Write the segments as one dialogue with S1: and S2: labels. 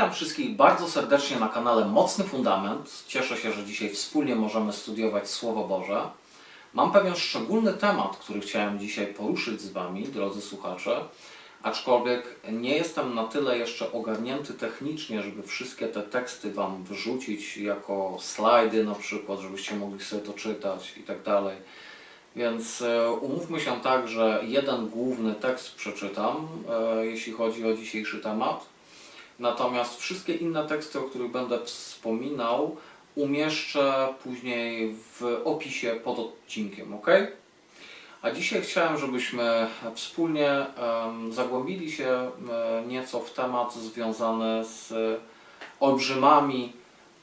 S1: Witam wszystkich bardzo serdecznie na kanale Mocny Fundament. Cieszę się, że dzisiaj wspólnie możemy studiować Słowo Boże. Mam pewien szczególny temat, który chciałem dzisiaj poruszyć z Wami, drodzy słuchacze, aczkolwiek nie jestem na tyle jeszcze ogarnięty technicznie, żeby wszystkie te teksty Wam wrzucić jako slajdy na przykład, żebyście mogli sobie to czytać i tak dalej. Więc e, umówmy się tak, że jeden główny tekst przeczytam, e, jeśli chodzi o dzisiejszy temat. Natomiast wszystkie inne teksty, o których będę wspominał, umieszczę później w opisie pod odcinkiem, ok? A dzisiaj chciałem, żebyśmy wspólnie zagłębili się nieco w temat związany z olbrzymami,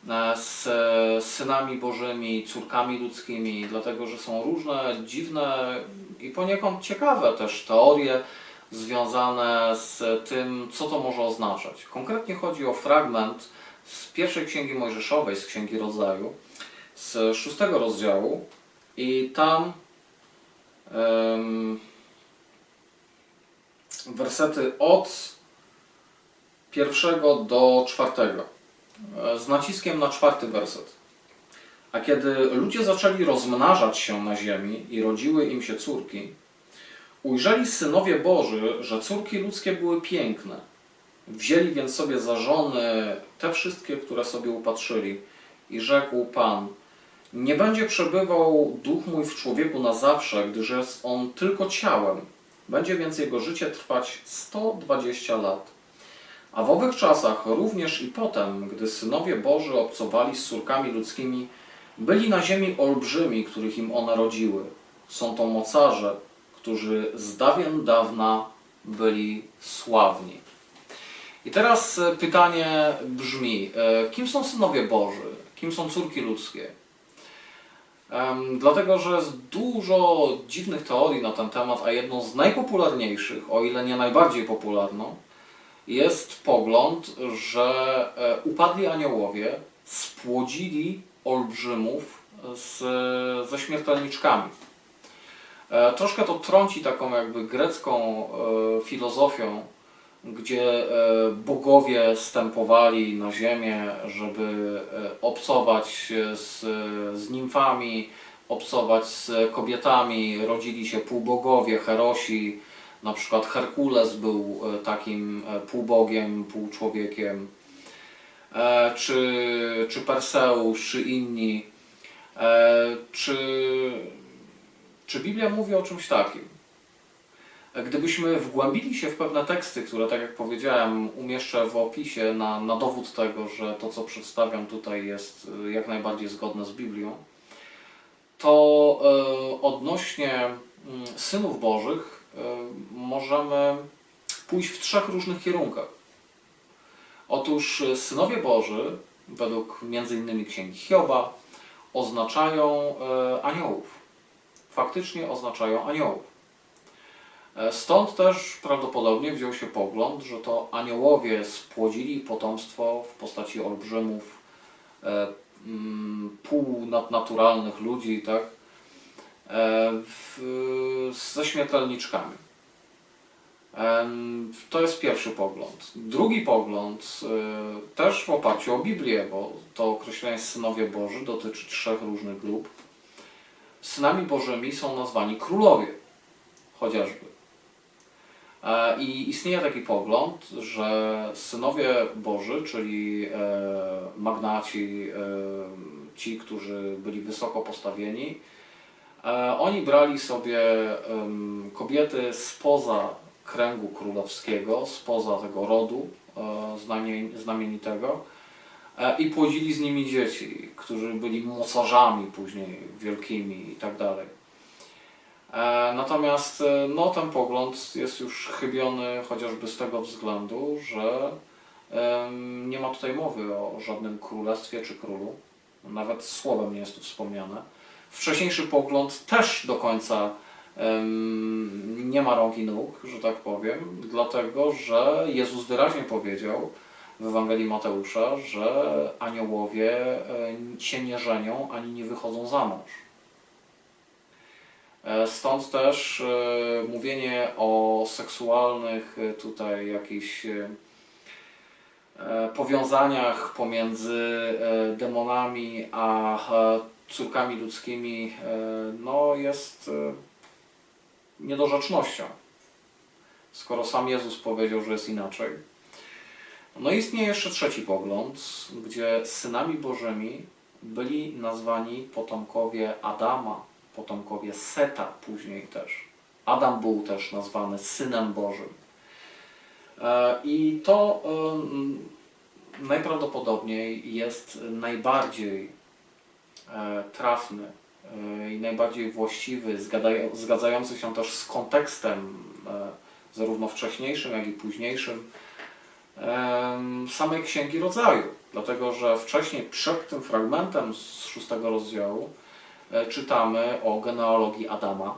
S1: e, z synami bożymi, córkami ludzkimi, dlatego że są różne dziwne i poniekąd ciekawe też teorie związane z tym, co to może oznaczać. Konkretnie chodzi o fragment z pierwszej księgi Mojżeszowej, z księgi rodzaju, z szóstego rozdziału i tam wersety od pierwszego do czwartego, e, z naciskiem na czwarty werset. A kiedy ludzie zaczęli rozmnażać się na ziemi i rodziły im się córki, Ujrzeli synowie Boży, że córki ludzkie były piękne. Wzięli więc sobie za żony te wszystkie, które sobie upatrzyli. I rzekł Pan, nie będzie przebywał duch mój w człowieku na zawsze, gdyż jest on tylko ciałem. Będzie więc jego życie trwać 120 lat. A w owych czasach, również i potem, gdy synowie Boży obcowali z córkami ludzkimi, byli na ziemi olbrzymi, których im one rodziły. Są to mocarze, którzy z dawien dawna byli sławni. I teraz e, pytanie brzmi: e, kim są synowie Boży? Kim są córki ludzkie? Dlatego, że jest dużo dziwnych teorii na ten temat, a jedną z najpopularniejszych, o ile nie najbardziej popularną, jest pogląd, że e, upadli aniołowie spłodzili olbrzymów z, ze śmiertelniczkami. E, Troszkę to trąci taką jakby grecką e, filozofią, gdzie e, bogowie stępowali na ziemię, żeby e, obcować z, z nimfami, obcować z kobietami, rodzili się półbogowie, herosi, na przykład Herkules był e, takim półbogiem, półczłowiekiem, czy, czy Perseusz, czy inni, czy czy Biblia mówi o czymś takim? Gdybyśmy wgłębili się w pewne teksty, które, tak jak powiedziałem, umieszczę w opisie na, na dowód tego, że to, co przedstawiam tutaj, jest y, jak najbardziej zgodne z Biblią, to e, odnośnie mm, synów Bożych e, możemy pójść w trzech różnych kierunkach. Otóż synowie Boży, według m.in. księgi Hioba, oznaczają aniołów faktycznie oznaczają aniołów. E, Stąd też prawdopodobnie wziął się pogląd, że to aniołowie spłodzili potomstwo w postaci olbrzymów, e, mm, półnadnaturalnych ludzi, tak, e, ze śmiertelniczkami. To jest pierwszy pogląd. Drugi pogląd, też w oparciu o Biblię, bo to określenie synowie Boży dotyczy trzech różnych grup synami bożymi są nazwani królowie, chociażby. E, I istnieje taki pogląd, że synowie Boży, czyli e, magnaci, e, ci, którzy byli wysoko postawieni, oni brali sobie kobiety spoza kręgu królewskiego, spoza tego rodu znamienitego, i płodzili z nimi dzieci, którzy byli mocarzami później wielkimi i tak. E, Natomiast e, no, ten pogląd jest już chybiony chociażby z tego względu, że nie ma tutaj mowy o żadnym królestwie czy królu. Nawet słowem nie jest tu wspomniane. Wcześniejszy pogląd też do końca nie ma rąk i nóg, że tak powiem, dlatego że Jezus wyraźnie powiedział, w Ewangelii Mateusza, że aniołowie e, się nie żenią ani nie wychodzą za mąż. E, Stąd też e, mówienie o seksualnych e, tutaj jakichś powiązaniach pomiędzy demonami a córkami ludzkimi no, jest niedorzecznością. Skoro sam Jezus powiedział, że jest inaczej. No i istnieje jeszcze trzeci pogląd, gdzie synami Bożymi byli nazwani potomkowie Adama, potomkowie Seta później też. Adam był też nazwany synem Bożym. E, I to em, najprawdopodobniej jest najbardziej e, trafny e, i najbardziej właściwy, zgadzający się też z kontekstem e, zarówno wcześniejszym, jak i późniejszym samej Księgi Rodzaju. Dlatego, że wcześniej przed tym fragmentem z szóstego rozdziału e, czytamy o genealogii Adama.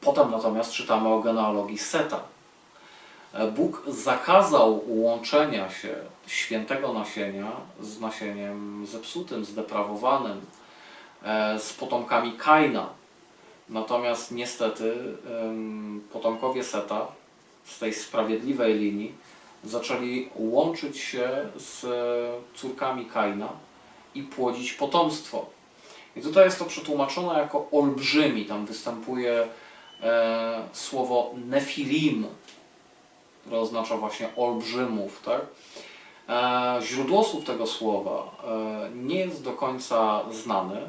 S1: Potem natomiast czytamy o genealogii Seta. E, Bóg zakazał łączenia się świętego nasienia z nasieniem zepsutym, zdeprawowanym, e, z potomkami Kaina. Natomiast niestety potomkowie Seta z tej sprawiedliwej linii zaczęli łączyć się z e, córkami Kaina i płodzić potomstwo. I tutaj jest to przetłumaczone jako olbrzymi. Tam występuje e, słowo nefilim, które oznacza właśnie olbrzymów. Tak? E, źródłosłów tego słowa e, nie jest do końca znany.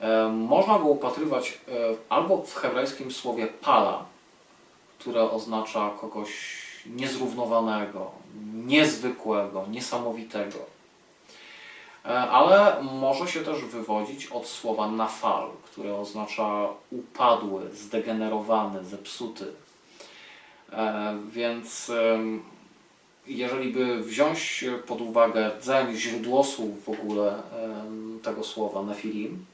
S1: E, można go upatrywać e, albo w hebrajskim słowie pala, które oznacza kogoś niezrównowanego, niezwykłego, niesamowitego. E, Ale może się też wywodzić od słowa nafal, które oznacza upadły, zdegenerowany, zepsuty. E, Więc jeżeli by wziąć pod uwagę rdzeń źródłosłów w ogóle tego słowa nefilim,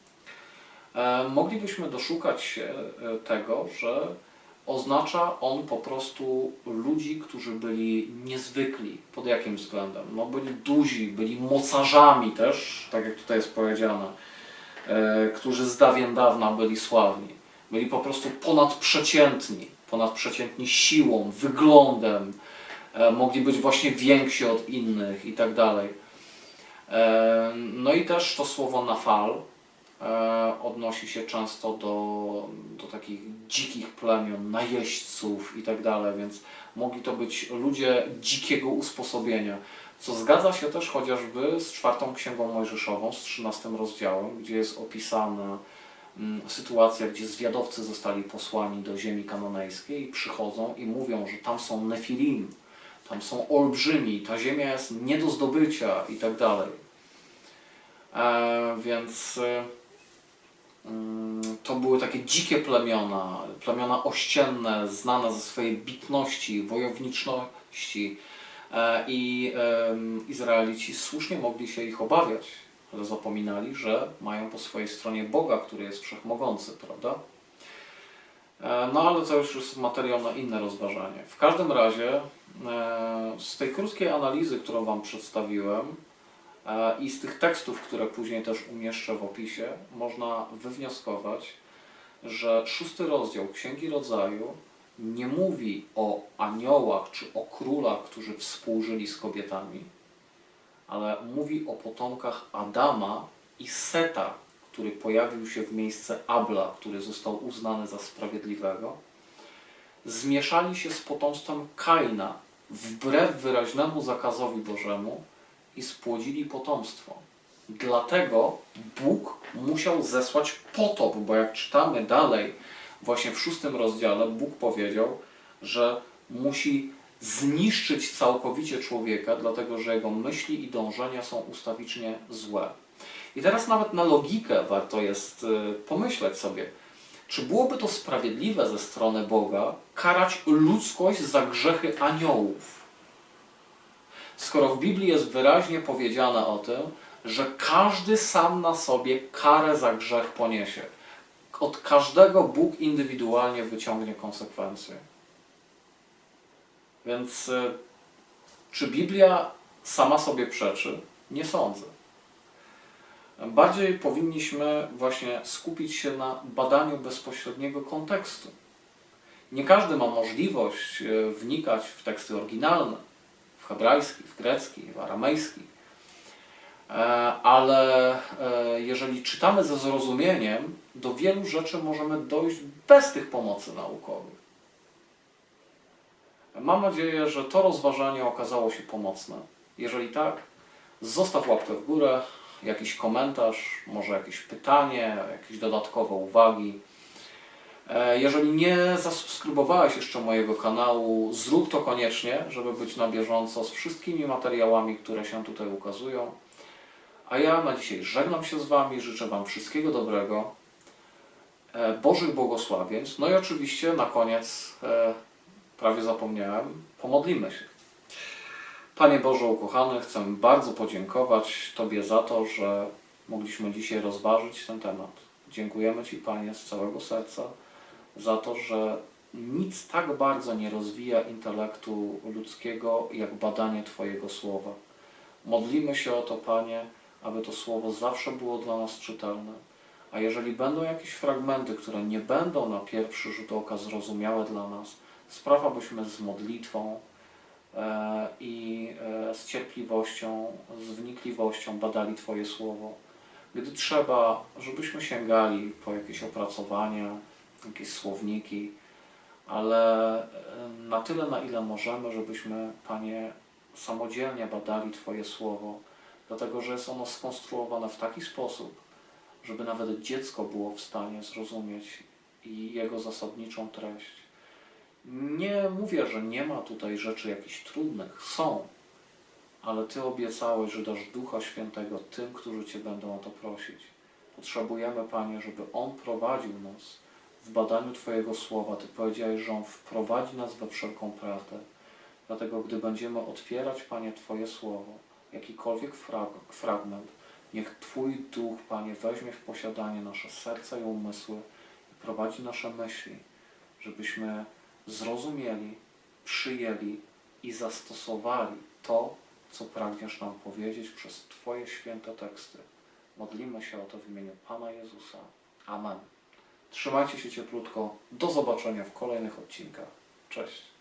S1: e, moglibyśmy doszukać się tego, że oznacza on po prostu ludzi, którzy byli niezwykli. Pod jakim względem? No byli duzi, byli mocarzami też, tak jak tutaj jest powiedziane, e, którzy z dawien dawna byli sławni. Byli po prostu ponadprzeciętni, ponadprzeciętni siłą, wyglądem, e, mogli być właśnie więksi od innych i tak dalej. E, No i też to słowo nafal odnosi się często do, do takich dzikich plemion, najeźdźców i tak dalej, więc mogli to być ludzie dzikiego usposobienia, co zgadza się też chociażby z czwartą księgą Mojżeszową, z 13 rozdziałem, gdzie jest opisana mm, sytuacja, gdzie zwiadowcy zostali posłani do ziemi kanonejskiej i przychodzą i mówią, że tam są nefilim, tam są olbrzymi, ta ziemia jest nie do zdobycia i tak dalej. E, więc e, to były takie dzikie plemiona, plemiona ościenne, znane ze swojej bitności, wojowniczności e, i Izraelici słusznie mogli się ich obawiać, ale zapominali, że mają po swojej stronie Boga, który jest wszechmogący, prawda? E, No ale to już jest materiał na inne rozważanie. W każdym razie e, z tej krótkiej analizy, którą Wam przedstawiłem i z tych tekstów, które później też umieszczę w opisie, można wywnioskować, że szósty rozdział Księgi Rodzaju nie mówi o aniołach czy o królach, którzy współżyli z kobietami, ale mówi o potomkach Adama i Seta, który pojawił się w miejsce Abla, który został uznany za sprawiedliwego, zmieszali się z potomstwem Kaina wbrew wyraźnemu zakazowi Bożemu i spłodzili potomstwo. Dlatego Bóg musiał zesłać potop, bo jak czytamy dalej, właśnie w szóstym rozdziale, Bóg powiedział, że musi zniszczyć całkowicie człowieka, dlatego że jego myśli i dążenia są ustawicznie złe. I teraz nawet na logikę warto jest y, pomyśleć sobie, czy byłoby to sprawiedliwe ze strony Boga karać ludzkość za grzechy aniołów? Skoro w Biblii jest wyraźnie powiedziane o tym, że każdy sam na sobie karę za grzech poniesie. Od każdego Bóg indywidualnie wyciągnie konsekwencje. Więc y, Czy Biblia sama sobie przeczy? Nie sądzę. Bardziej powinniśmy właśnie skupić się na badaniu bezpośredniego kontekstu. Nie każdy ma możliwość e, wnikać w teksty oryginalne, w hebrajski, w grecki, w aramejski. E, Ale e, jeżeli czytamy ze zrozumieniem, do wielu rzeczy możemy dojść bez tych pomocy naukowych. Mam nadzieję, że to rozważanie okazało się pomocne. Jeżeli tak, zostaw łapkę w górę, jakiś komentarz, może jakieś pytanie, jakieś dodatkowe uwagi. E, Jeżeli nie zasubskrybowałeś jeszcze mojego kanału, zrób to koniecznie, żeby być na bieżąco z wszystkimi materiałami, które się tutaj ukazują. A ja na dzisiaj żegnam się z Wami, życzę Wam wszystkiego dobrego, e, Bożych błogosławieństw. No i oczywiście na koniec, e, prawie zapomniałem, pomodlimy się. Panie Boże ukochany, chcę bardzo podziękować Tobie za to, że mogliśmy dzisiaj rozważyć ten temat. Dziękujemy Ci, Panie, z całego serca za to, że nic tak bardzo nie rozwija intelektu ludzkiego, jak badanie Twojego słowa. Modlimy się o to, Panie, aby to słowo zawsze było dla nas czytelne. A jeżeli będą jakieś fragmenty, które nie będą na pierwszy rzut oka zrozumiałe dla nas, spraw, abyśmy z modlitwą e, i e, z cierpliwością, z wnikliwością badali Twoje słowo. Gdy trzeba, żebyśmy sięgali po jakieś opracowania, jakieś słowniki, ale na tyle, na ile możemy, żebyśmy, Panie, samodzielnie badali Twoje słowo, dlatego że jest ono skonstruowane w taki sposób, żeby nawet dziecko było w stanie zrozumieć jego zasadniczą treść. Nie mówię, że nie ma tutaj rzeczy jakichś trudnych. Są. Ale Ty obiecałeś, że dasz Ducha Świętego tym, którzy Cię będą o to prosić. Potrzebujemy, Panie, żeby On prowadził nas w badaniu Twojego Słowa. Ty powiedziałeś, że On wprowadzi nas we wszelką prawdę. Dlatego, gdy będziemy otwierać, Panie, Twoje Słowo, jakikolwiek frag- fragment, niech Twój Duch, Panie, weźmie w posiadanie nasze serca i umysły i prowadzi nasze myśli, żebyśmy zrozumieli, przyjęli i zastosowali to, co pragniesz nam powiedzieć przez Twoje święte teksty. Modlimy się o to w imieniu Pana Jezusa. Amen. Trzymajcie się cieplutko. Do zobaczenia w kolejnych odcinkach. Cześć.